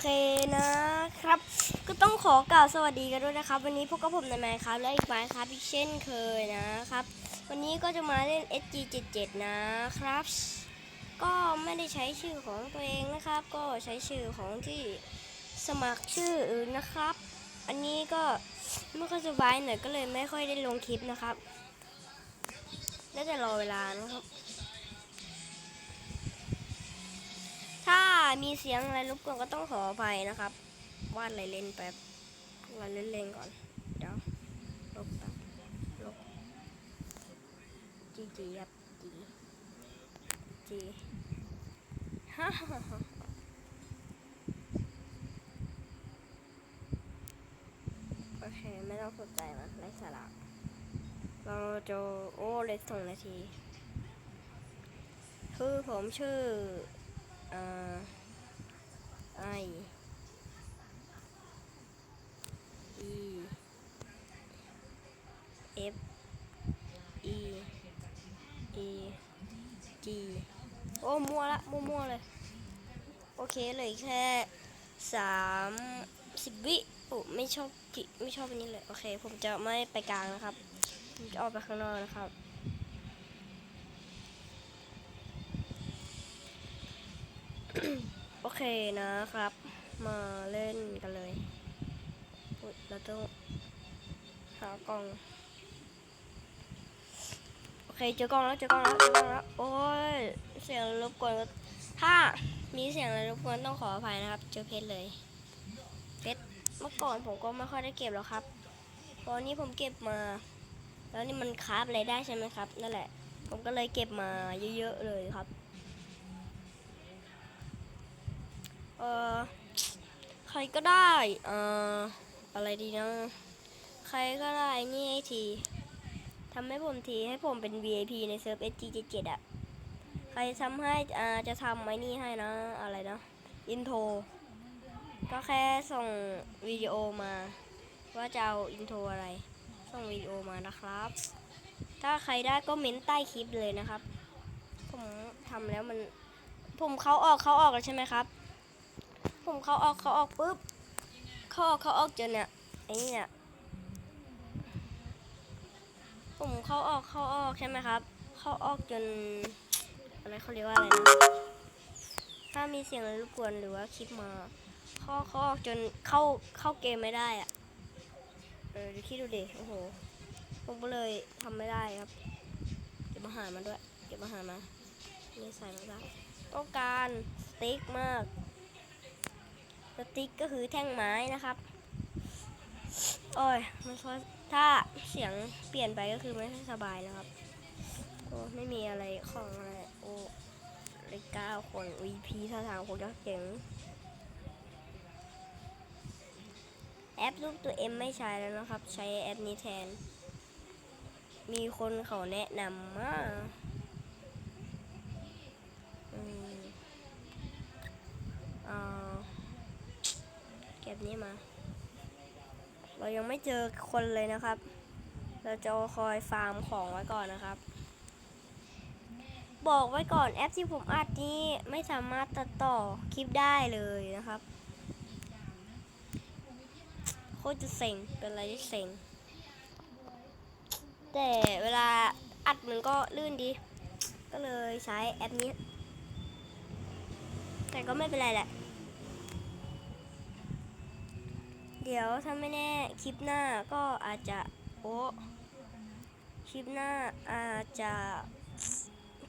เคนะครับ ก็ต้องขอกล่าวสวัสดีกันด้วยนะครับ วันนี้พวกกับผมในไมค์ครับ และอีกไมค์ครับอีกเช่นเคยนะครับ วันนี้ก็จะมาเล่น SG77 นะครับ ก็ไม่ได้ใช้ชื่อของตัวเองนะครับ ก็ใช้ชื่อของที่สมัครชื่ออื่นนะครับ อันนี้ก็ไม่ค่อยสบายหน่อยก็เลยไม่ค่อยได้ลงคลิปนะครับ แล้วจะรอเวลานะครับ มีเสียงอะไรรบกวนก็ต้องขออภัยนะครับวาดอะไรเล่นแป๊บวาดเล่นๆก่อน เดี๋ยวลบแป๊บลบจีจีครับจีจีฮ่าฮ่าฮ่าโอเค ไม่ต้องสนใจมันไร้สาระเราจะโอ้เลยสองนาที คือผมชื่อ เอ่อ ไอ E F E E G โอ้ มั่วละ มั่วๆเลย โอเคเหลยแค่สามสิบวิโอ้ไม่ชอบไม่ชอบอันนี้เลย โอเค ผมจะไม่ไปกลางนะครับ ผมจะออกไปข้างนอกนะครับ โอ เคนะครับ มาเล่นกันเลยอุ๊ยเราต้องหากล้อง โอเคเจอกล้องแล้วเจอกล้องแล้วเจอกล้องแล้ว โอ้ย เสียงรบกวนถ้ามีเสียงอะไรรบกวนต้องขออภัยนะครับ เจอเพชรเลย เพชรเมื่อก่อนผมก็ไม่ค่อยได้เก็บหรอกครับตอนนี้ผมเก็บมา แล้วนี่มันคราฟอะไรได้ใช่ไหมครับ นั่นแหละ ผมก็เลยเก็บมาเยอะๆเลยครับ ออใครก็ได้เอ่ออะไรดีนะ ใครก็ได้นี่ให้ทีทำให้ผมทีให้ผมเป็น VIP ในเซิร์ฟ SG77 อะใครทำให้อ่าจะทำไอ้นี่ให้นะ อะไรนะ อินโทร ก็แค่ส่งวิดีโอมา ว่าจะเอาอินโทรอะไร ส่งวิดีโอมานะครับ ถ้าใครได้ก็เม้นใต้คลิปเลยนะครับ ผมทำแล้วมัน ผมเขาออกเขาออกแล้วใช่ไหมครับ ผมเขาออกเขาออกปุ๊บเขาออกเขาออกจนเนี่ยไอ้เนี่ยผมเขาออกเขาออกใช่ไหมครับเขาออกจนอะไรเขาเรียกว่าอะไรนะถ้ามีเสียงอะไรรบกวนหรือว่าคลิปมาเขาเขาออกจนเข้าเข้าเกมไม่ได้อะเออเดี๋ยวคิดดูดิโอ้โหผมก็เลยทำไม่ได้ครับเก็บอาหารมาด้วยเก็บอาหารมานี่ใส่มาได้ต้องการสติ๊กมาก สติ๊กก็คือแท่งไม้นะครับ โอ้ย มันพอถ้าเสียงเปลี่ยนไปก็คือไม่สบายแล้วครับ โอ้ไม่มีอะไรของอะไรโอ้เลยเก้าคน VP ท่าทางคงจะเจ๋งแอปรูปตัว M ไม่ใช้แล้วนะครับ ใช้แอปนี้แทน มีคนเขาแนะนำมาอืมเอา เก็บนี้มา เรายังไม่เจอคนเลยนะครับ เราจะคอยฟาร์มของไว้ก่อนนะครับ บอกไว้ก่อนแอปที่ผมอัดนี้ไม่สามารถตัดต่อคลิปได้เลยนะครับโคตรจะเซ็งเป็นอะไรที่เซ็งแต่เวลาอัดมันก็ลื่นดี ก็เลยใช้แอปนี้ แต่ก็ไม่เป็นไรแหละ เดี๋ยวถ้าไม่แน่คลิปหน้าก็อาจจะโอ้คลิปหน้าอาจจะ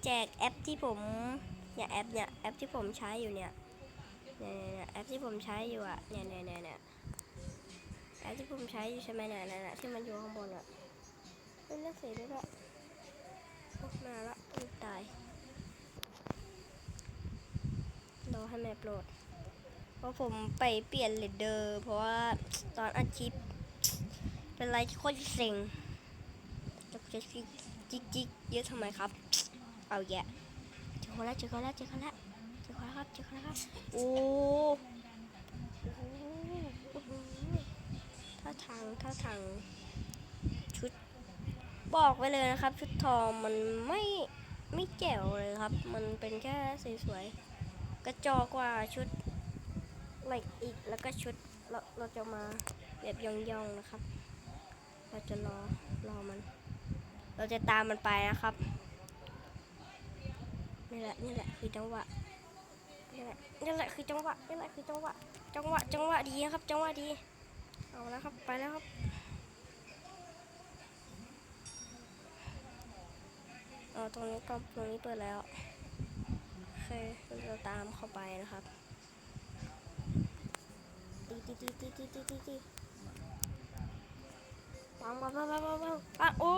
แจกแอปที่ผมเนี่ยแอปเนี่ยแอปที่ผมใช้อยู่เนี่ยเนี่ยเนี่ยแอปที่ผมใช้อยู่อะเนี่ยเนี่ยเนี่ยเนี่ยแอปที่ผมใช้อยู่ใช่ไหมเนี่ยเนี่ยเนี่ยที่มันอยู่ข้างบนอะเป็นเลือกสีด้วยด้วยโอ้มาละต้องตายรอให้แมปโหลด ราะผมไปเปลี่ยนเลดเดอร์ เพราะว่าตอนอัดคลิปเป็นอะไรที่โคตรเซ็งจะจะจิกจิกจิกเยอะทำไมครับ เอาแยะเจอคนแล้วเจอคนแล้วเจอคนแล้วเจอคนแล้วครับเจอคนแล้วครับ โอ้โอ้โหโอ้โหท่าทางท่าทางชุดบอกไว้เลยนะครับ ชุดทองมันไม่ไม่แจ๋วเลยครับ มันเป็นแค่สวยๆกระจอกว่าชุด เหล็กอีกแล้วก็ชุดเราเราจะมาแบบย่องๆนะครับ เราจะรอรอมัน เราจะตามมันไปนะครับนี่แหละนี่แหละคือจังหวะนี่แหละนี่แหละคือจังหวะนี่แหละคือจังหวะจังหวะจังหวะดีนะครับ จังหวะดีเอาแล้วครับไปแล้วครับเออตรงนี้ก็ตรงนี้เปิดแล้วโอเคเราตามเข้าไปนะครับีตีตีตีตีตีตีปังปังปังปังปังปังโอ้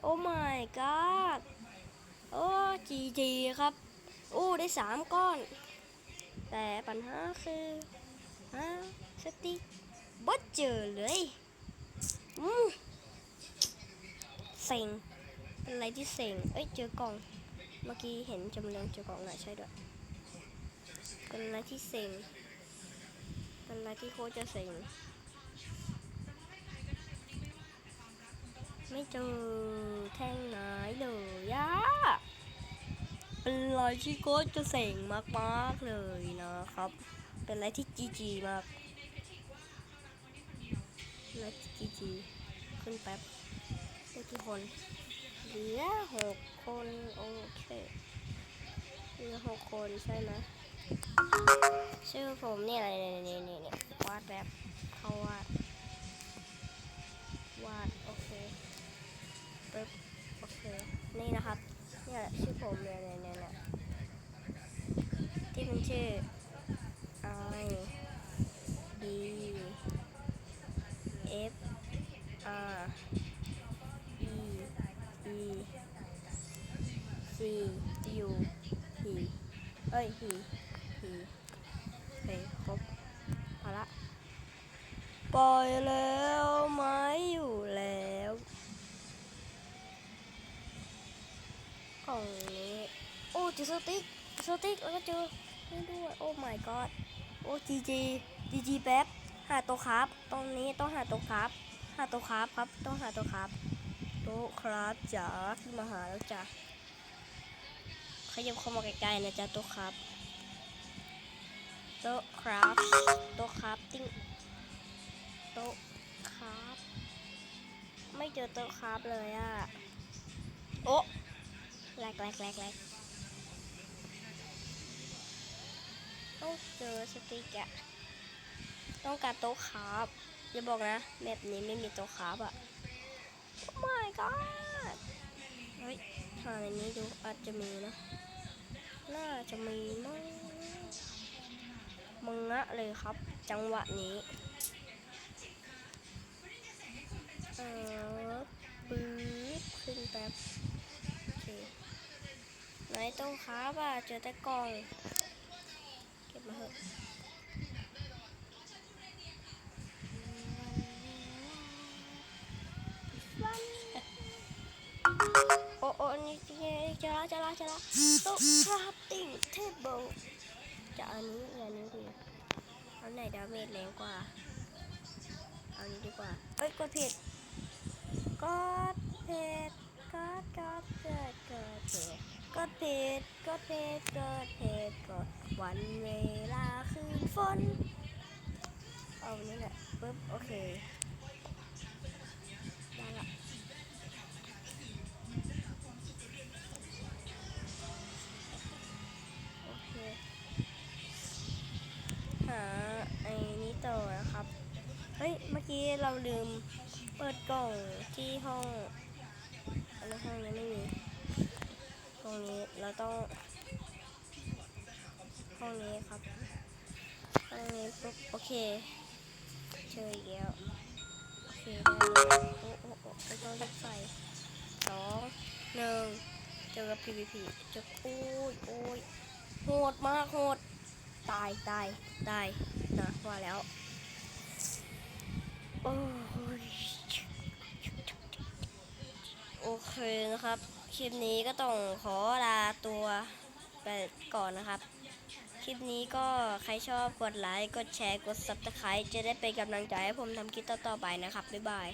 โอ้ my god โอ้จีจีครับ โอ้ ได้สามก้อน แต่ปัญหาคือฮะสติบดเจอเลยอืมเซ็งเป็นอะไรที่เซ็งเอ้ย เจอกล่อง เมื่อกี้เห็นจำเริงเจอกล่องหน่อใช่ด้วยเป็นอะไรที่เซ็ง เป็นอะไรที่โคจะเซ็งไม่เจอแท่งไหนเลยอะเป็นอะไรที่โคจะเซ็งมากๆเลยนะครับ เป็นอะไรที่จีจีมากเป็นอะจีจีขึ้นแป๊บได้กี่คนเหลือหกคน โอเคเหลือหกคนใช่ไหม ชื่อผมเนี่ยอะไรเนี่ยเนี่ยเนี่ยวาดแบบเขาวาดวาดโอเคปึ๊บโอเคนี่นะครับเนี่ยชื่อผมเนี่ยเนี่ยเนี่ยเนี่ยที่เป็นชื่อ I D F R E E C U P เอ้ย P P โอเคครบพอละ ปล่อยแล้วไม้อยู่แล้วกล่องนี้โอ้จอสติ๊กสติ๊กแล้วก็เจอนี่ด้วยโอ้ my god โอ้จีจีจีจีแป๊บหาตัวครับ ตรงนี้ต้องหาตัวครับ หาตัวครับครับ ต้องหาตัวครับต๊ะครับจ๋าที่มาหาแล้วจ้ะขยับเข้ามาใกล้ๆนะจ๊ะต๊ะครับต๊ะครับต๊ะครับติ้ง โต๊ะครับ ไม่เจอโต๊ะครับเลยอะโอ้แรกแรกแรกแรกต้องเจอสติกอะต้องการโต๊ะครับอย่าบอกนะแบบนี้ไม่มีโต๊ะครับอะโอ้ my god เฮ้ยหาในนี้ดูอาจจะมีนะ น่าจะมีมั้งมังงะเลยครับ จังหวะนี้ เออปื๊บขึ้นแป๊บโอเคไหนตรงค้าป่ะเจอแต่กล่อง เก็บมาเถอะโอ้โอ้นี่เจอละจอละจอละโต๊ะคราฟติ้งเทเบิลจะอาอันนี้อันนี้ดีเอาไหนดาเมจแรงกว่า เอาอันนี้ดีกว่า เอ้ยกดผิด กดผิดกดกดเกิดเกิดผิดกดผิดกดผิดกดผิดกดวันเวลาคืนฝนเอาอันนี้แหละปึ๊บโอเคได้ละโอเคหาไอ้นี้ต่อนะครับ เฮ้ย เมื่อกี้เราลืม เปิดกล่องที่ห้องอันนี้ห้องนี้ไม่มีตรงนี้เราต้องห้องนี้ครับห้องนี้ปุ๊บโอเคเจออีกแล้วโอเคได้โอ้โอ้โอ้ไม่ต้องรีบใส่สองหนึ่งเจอกับ PVP เจอโอ้ยโอ้ยโหดมากโหดตายตายตายนะว่าแล้วโอ้ คือคนะครับ คลิปนี้ก็ต้องขอลาตัวไปก่อนนะครับ คลิปนี้ก็ใครชอบกดไลค์ กดแชร์ กด subscribe จะได้เป็นกำลังใจให้ผมทำคลิปต่อๆไปนะครับ บ๊ายบาย